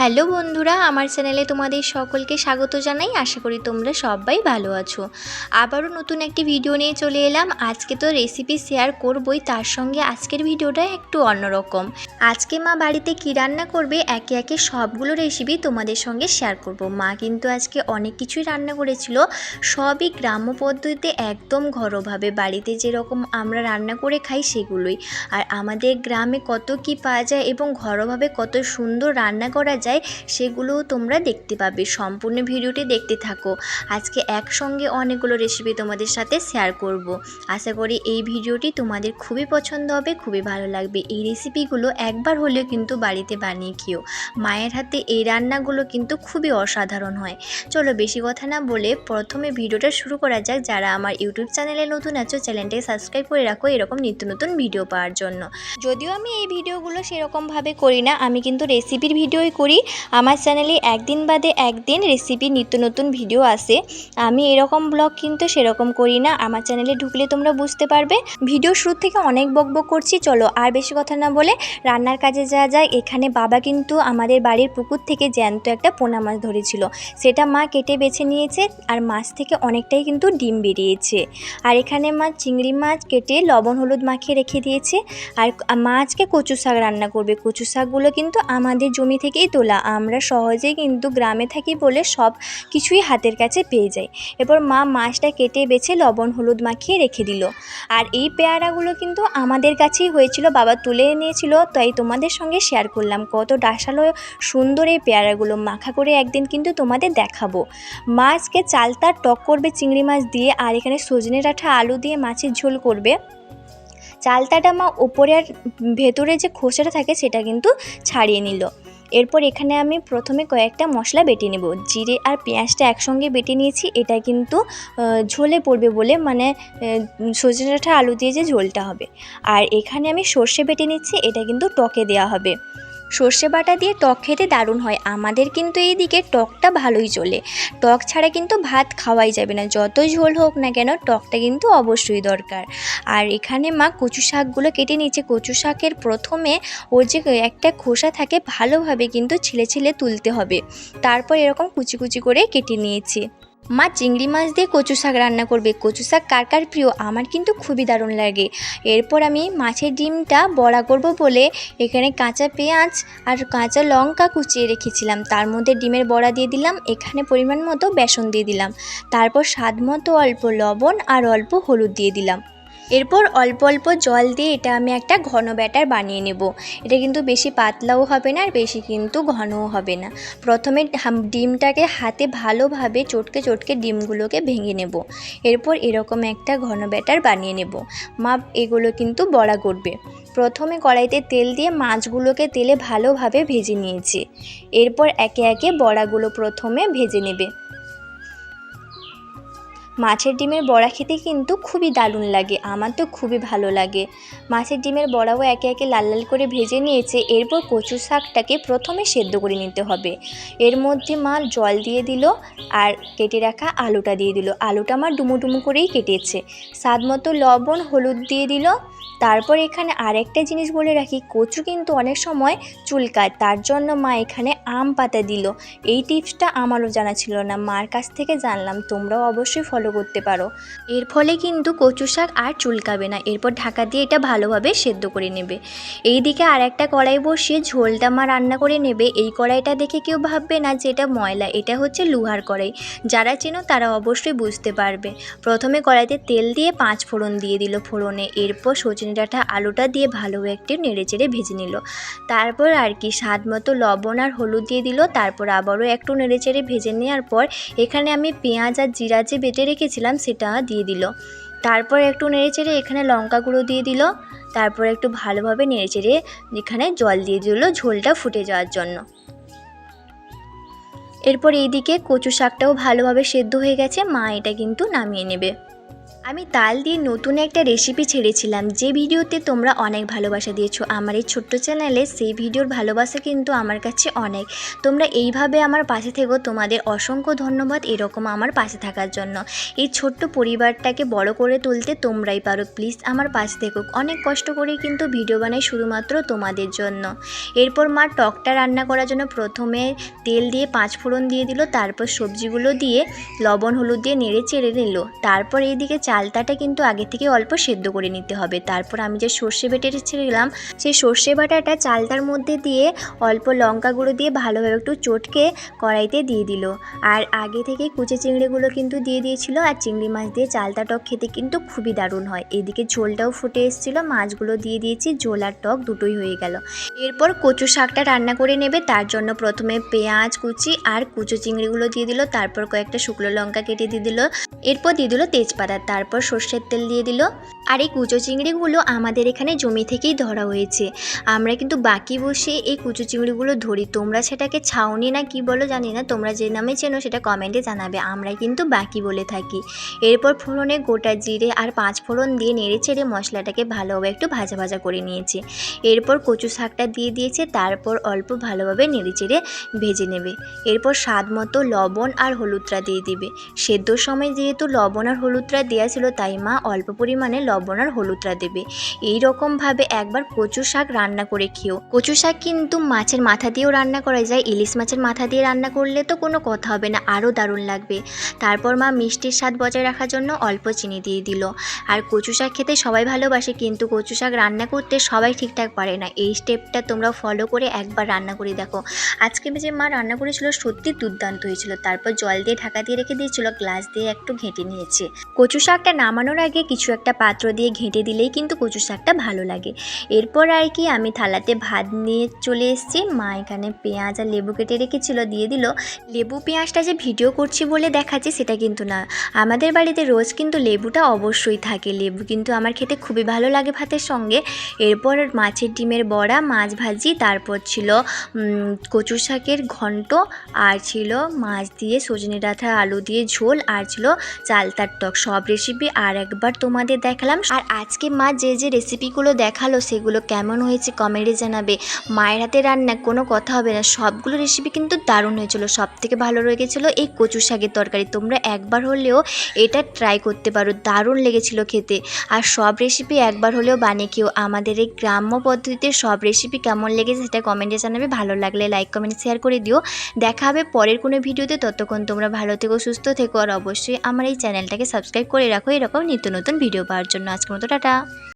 Hello বন্ধুরা, আমার চ্যানেলে তোমাদের সকলকে স্বাগত জানাই। আশা করি তোমরা সবাই ভালো আছো। আবারও নতুন একটি ভিডিও নিয়ে চলে এলাম। আজকে তো রেসিপি শেয়ার করবই, তার সঙ্গে আজকের ভিডিওটা একটু অন্যরকম। আজকে মা বাড়িতে কী রান্না করবে, একে একে সবগুলো রেসিপি তোমাদের সঙ্গে শেয়ার করব। মা কিন্তু আজকে অনেক কিছুই রান্না করেছিল। সবই গ্রাম্য পদ্ধতিতে একদম ঘরোভাবে। বাড়িতে যেরকম আমরা রান্না করে খাই সেগুলোই। আর আমাদের গ্রামে কত কি পাওয়া যায় এবং ঘরোভাবে কত সুন্দর রান্না করা যায় সেগুলোও তোমরা দেখতে পাবে। সম্পূর্ণ ভিডিওটি দেখতে থাকো। আজকে একসঙ্গে অনেকগুলো রেসিপি তোমাদের সাথে শেয়ার করব। আশা করি এই ভিডিওটি তোমাদের খুবই পছন্দ হবে, খুবই ভালো লাগবে। এই রেসিপিগুলো একবার হলেও কিন্তু বাড়িতে বানিয়ে খেও। মায়ের হাতে এই রান্নাগুলো কিন্তু খুবই অসাধারণ হয়। চলো বেশি কথা না বলে প্রথমে ভিডিওটা শুরু করা যাক। যারা আমার ইউটিউব চ্যানেলে নতুন আছো চ্যানেলটাকে সাবস্ক্রাইব করে রাখো এরকম নিত্য নতুন ভিডিও পাওয়ার জন্য। যদিও আমি এই ভিডিওগুলো সেরকমভাবে করি না, আমি কিন্তু রেসিপির ভিডিওই করি। আমার চ্যানেলে একদিন বাদে একদিন রেসিপি নিত্য নতুন ভিডিও আসে। আমি এরকম ব্লগ কিন্তু সেরকম করি না। আমার চ্যানেলে ঢুকলে তোমরা বুঝতে পারবে। ভিডিও শুরু থেকে অনেক বকবক করছি, চলো আর বেশি কথা না বলে রান্নার কাজে যাওয়া যায়, এখানে বাবা কিন্তু আমাদের বাড়ির পুকুর থেকে জ্যান্ত একটা পোনা মাছ ধরেছিল। সেটা মা কেটে বেছে নিয়েছে আর মাছ থেকে অনেকটাই কিন্তু ডিম বেরিয়েছে। আর এখানে মা চিংড়ি মাছ কেটে লবণ হলুদ মাখিয়ে রেখে দিয়েছে। আর মা আজকে কচু শাক রান্না করবে। কচু শাকগুলো কিন্তু আমাদের জমি থেকেই তোলা আমরা সহজেই কিন্তু গ্রামে থাকি বলে সব কিছুই হাতের কাছে পেয়ে যাই। এরপর মা মাছটা কেটে বেছে লবণ, হলুদ মাখিয়ে রেখে দিল। আর এই পেয়ারাগুলো কিন্তু আমাদের কাছেই হয়েছিল, বাবা তুলে এনেছিল, তাই তোমাদের সঙ্গে শেয়ার করলাম। কত ডাসালো সুন্দর এই পেয়ারাগুলো, মাখা করে একদিন কিন্তু তোমাদের দেখাবো। মাছকে চালতা, টক করবে, চিংড়ি মাছ দিয়ে, আর এখানে সজনে ডাঁটা, আলু দিয়ে মাছের ঝোল করবে। চালতাটা মা ওপরে আর ভেতরে যে খোসাটা থাকে, সেটা কিন্তু ছাড়িয়ে নিল। এরপর এখানে আমি প্রথমে কয়েকটা মশলা বেটে নেব। জিরে আর পেঁয়াজটা একসঙ্গে বেটে নিয়েছি। এটা কিন্তু ঝোলে পড়বে বলে মানে সজনে আলু দিয়ে যে ঝোলটা হবে। আর এখানে আমি সর্ষে বেটে নিচ্ছি। এটা কিন্তু টকে দেওয়া হবে। সর্ষে বাটা দিয়ে টক খেতে দারুণ হয়। আমাদের কিন্তু এই দিকে টকটা ভালোই চলে। টক ছাড়া কিন্তু ভাত খাওয়াই যাবে না। যত ঝোল হোক না কেন টকটা কিন্তু অবশ্যই দরকার। আর এখানে মা কচু শাকগুলো কেটে নিচ্ছে কচু শাকের প্রথমে ওর যে একটা খোসা থাকে, ভালোভাবে কিন্তু ছিলে ছিলে তুলতে হবে। তারপর এরকম কুচি কুচি করে কেটে নিয়েছি। মা চিংড়ি মাছ দিয়ে কচু শাক রান্না করবে। কচু শাক কার কার প্রিয়? আমার কিন্তু খুবই দারুণ লাগে। এরপর আমি মাছের ডিমটা বড়া করব বলে এখানে কাঁচা পেঁয়াজ আর কাঁচা লঙ্কা কুচিয়ে রেখেছিলাম। তার মধ্যে ডিমের বড়া দিয়ে দিলাম, এখানে পরিমাণ মতো বেসন দিয়ে দিলাম। তারপর স্বাদ মতো অল্প লবণ আর অল্প হলুদ দিয়ে দিলাম। এরপর অল্প অল্প জল দিয়ে এটা আমি একটা ঘন ব্যাটার বানিয়ে নেব। এটা কিন্তু বেশি পাতলাও হবে না আর বেশি কিন্তু ঘনও হবে না। প্রথমে ডিমটাকে হাতে ভালোভাবে চটকে চটকে ডিমগুলোকে ভেঙে নেব। এরপর এরকম একটা ঘন ব্যাটার বানিয়ে নেব। মা, এগুলো কিন্তু বড়া করবে। প্রথমে কড়াইতে তেল দিয়ে মাছগুলোকে তেলে ভালোভাবে ভেজে নিয়েছি। এরপর একে একে বড়াগুলো প্রথমে ভেজে নেবে। মাছের ডিমের বড়া খেতে কিন্তু খুবই দারুণ লাগে, আমার তো খুবই ভালো লাগে। মাছের ডিমের বড়াও একে একে লাল লাল করে ভেজে নিয়েছে, এরপর কচু শাকটাকে প্রথমে সেদ্ধ করে নিতে হবে। এর মধ্যে মা জল দিয়ে দিল আর কেটে রাখা আলুটা দিয়ে দিল। আলুটা আমার ডুমো ডুমো করেই কেটেছে। স্বাদ মতো লবণ, হলুদ দিয়ে দিল। তারপর এখানে আরেকটা জিনিস বলে রাখি, কচু কিন্তু অনেক সময় চুলকায়, তার জন্য মা এখানে আম পাতা দিল। এই টিপসটা আমারও জানা ছিল না, মার কাছ থেকে জানলাম, তোমরাও অবশ্যই ফলো করতে পারো। এর ফলে কিন্তু কচু শাক আর চুলকাবে না। এরপর ঢাকা দিয়ে এটা ভালোভাবে সেদ্ধ করে নেবে। এই দিকে আর একটা কড়াই বসিয়ে ঝোলটা মা রান্না করে নেবে। এই কড়াইটা দেখে কেউ ভাববে না যে এটা ময়লা, এটা হচ্ছে লোহার কড়াই। যারা চেনো তারা অবশ্যই বুঝতে পারবে। প্রথমে কড়াইতে তেল দিয়ে পাঁচ ফোড়ন দিয়ে দিল ফোড়নে। এরপর সজনে ডাঁটা আলুটা দিয়ে ভালো একটু নেড়ে চেড়ে ভেজে নিল। তারপর আর কি স্বাদ মতো লবণ আর হলুদ দিয়ে দিল। তারপর আবারও একটু নেড়ে চেড়ে ভেজে নেওয়ার পর এখানে আমি পেঁয়াজ আর জিরা যে বেটে রেখেছিলাম সেটা দিয়ে দিল। তারপর একটু নেড়েচেড়ে এখানে লঙ্কা গুঁড়ো দিয়ে দিল। তারপর একটু ভালোভাবে নেড়েচেড়ে এখানে জল দিয়ে দিল ঝোলটা ফুটে যাওয়ার জন্য। এরপর এইদিকে কচু শাকটাও ভালোভাবে সেদ্ধ হয়ে গেছে, মা এটা কিন্তু নামিয়ে নেবে। আমি তাল দিয়ে নতুন একটা রেসিপি ছেড়েছিলাম। যে ভিডিওতে তোমরা অনেক ভালোবাসা দিয়েছ, আমার এই ছোট্ট চ্যানেলে সেই ভিডিওর ভালোবাসা কিন্তু আমার কাছে অনেক। তোমরা এইভাবে আমার পাশে থেকো। তোমাদের অসংখ্য ধন্যবাদ এরকম আমার পাশে থাকার জন্য। এই ছোট্ট পরিবারটাকে বড় করে তুলতে তোমরাই পারো। প্লিজ আমার পাশে থেকো। অনেক কষ্ট করে কিন্তু ভিডিও বানাই শুধুমাত্র তোমাদের জন্য। এরপর মা টকটা রান্না করার জন্য প্রথমে তেল দিয়ে পাঁচ ফোড়ন দিয়ে দিল, তারপর সবজিগুলো দিয়ে লবণ, হলুদ দিয়ে নেড়ে চেড়ে নিল। তারপর এইদিকে চালতাটা কিন্তু আগে থেকে অল্প সেদ্ধ করে নিতে হবে। তারপর আমি যে সর্ষে বেটে রেখেছিলাম সেই সর্ষে বাটাটা চালতার মধ্যে দিয়ে অল্প লঙ্কা গুঁড়ো দিয়ে ভালোভাবে একটু চটকে কড়াইতে দিয়ে দিল। আর আগে থেকে কুচে চিংড়িগুলো কিন্তু দিয়ে দিয়েছিল, আর চিংড়ি মাছ দিয়ে চালতা টক খেতে কিন্তু খুবই দারুণ হয়। এদিকে ঝোলটাও ফুটে এসেছিল, মাছগুলো দিয়ে দিয়েছি, ঝোল আর টক দুটোই হয়ে গেল। এরপর কচু শাকটা রান্না করে নেবে, তার জন্য প্রথমে পেঁয়াজ কুচি আর কুচো চিংড়িগুলো দিয়ে দিল, তারপর কয়েকটা শুকনো লঙ্কা কেটে দিয়ে দিল। এরপর দিয়ে দিল তেজপাতা, তারপর সর্ষের তেল দিয়ে দিল। আর এই কুচো চিংড়িগুলো আমাদের এখানে জমি থেকেই ধরা হয়েছে। আমরা কিন্তু বাকি বসে এই কুচো চিংড়িগুলো ধরি। তোমরা সেটাকে ছাউনি না কি বলো জানি না, তোমরা যে নামে চেনো সেটা কমেন্টে জানাবে। আমরা কিন্তু বাকি বলে থাকি। এরপর ফোড়নে গোটা জিরে আর পাঁচ ফোড়ন দিয়ে নেড়ে চেড়ে মশলাটাকে ভালোভাবে একটু ভাজা ভাজা করে নিয়েছি। এরপর কচু শাকটা দিয়ে দিয়েছে, তারপর অল্প ভালোভাবে নেড়ে চেড়ে ভেজে নেবে। এরপর স্বাদ মতো লবণ আর হলুদটা দিয়ে দিবে। সেদ্ধর সময় যেহেতু লবণ আর হলুদটা দেওয়া ছিল, তাই মা অল্প পরিমাণে লবণ আর হলুদটা দেবে। এই রকমভাবে একবার কচু শাক রান্না করে খেও। কচু শাক কিন্তু মাছের মাথা দিয়েও রান্না করা যায়। ইলিশ মাছের মাথা দিয়ে রান্না করলে তো কোনো কথা হবে না, আরও দারুণ লাগবে। তারপর মা মিষ্টির স্বাদ বজায় রাখার জন্য অল্প চিনি দিয়ে দিল। আর কচু শাক খেতে সবাই ভালোবাসে, কিন্তু কচু শাক রান্না করতে সবাই ঠিকঠাক পারে না। এই স্টেপটা তোমরা ফলো করে একবার রান্না করে দেখো। আজকে যে মা রান্না করেছিল সত্যি দুর্দান্ত হয়েছিল। তারপর জল দিয়ে ঢাকা দিয়ে রেখে দিয়েছিল গ্লাস দিয়ে একটু ঘেঁটে নিয়েছে। কচু শাকটা নামানোর আগে কিছু একটা পাত্র দিয়ে ঘেঁটে দিলেই কিন্তু কচু শাকটা ভালো লাগে। এরপর আর কি আমি থালাতে ভাত নিয়ে চলে এসেছি। মা এখানে পেঁয়াজ আর লেবু কেটে রেখেছিল, দিয়ে দিল। লেবু পেঁয়াজটা যে ভিডিও করছি বলে দেখাচ্ছি সেটা কিন্তু না। আমাদের বাড়িতে রোজ কিন্তু লেবুটা অবশ্যই থাকে। লেবু কিন্তু আমার খেতে খুবই ভালো লাগে ভাতের সঙ্গে। এরপর মাছের ডিমের বড়া, মাছ ভাজি, তারপর ছিল কচু শাকের ঘন্ট, আর ছিল মাছ দিয়ে সজনে ডাঁটা আলু দিয়ে ঝোল, আর ছিল চালতার টক সব রেসিপি আর একবার তোমাদের দেখালাম। আর আজকে মা যে যে রেসিপিগুলো দেখাল, সেগুলো কেমন হয়েছে কমেন্টে জানাবে। মায়ের হাতে রান্না, কোনো কথা হবে না। সবগুলো রেসিপি কিন্তু দারুণ হয়েছিল। সব থেকে ভালো লেগেছিলো এই কচু শাকের তরকারি। তোমরা একবার হলেও এটা ট্রাই করতে পারো। দারুণ লেগেছিল খেতে। আর সব রেসিপি একবার হলেও বানিয়ে কেউ আমাদের এই গ্রাম্য পদ্ধতিতে সব রেসিপি কেমন লেগেছে সেটা কমেন্টে জানাবে। ভালো লাগলে লাইক কমেন্ট শেয়ার করে দিও। দেখা হবে পরের কোনো ভিডিওতে। ততক্ষণ তোমরা ভালো থেকো, সুস্থ থেকো। আর অবশ্যই আমার এই চ্যানেলটাকে সাবস্ক্রাইব করে রাখো। এরকম নিত্য নতুন ভিডিও পাওয়ার জন্য। আজকের মতো টাটা।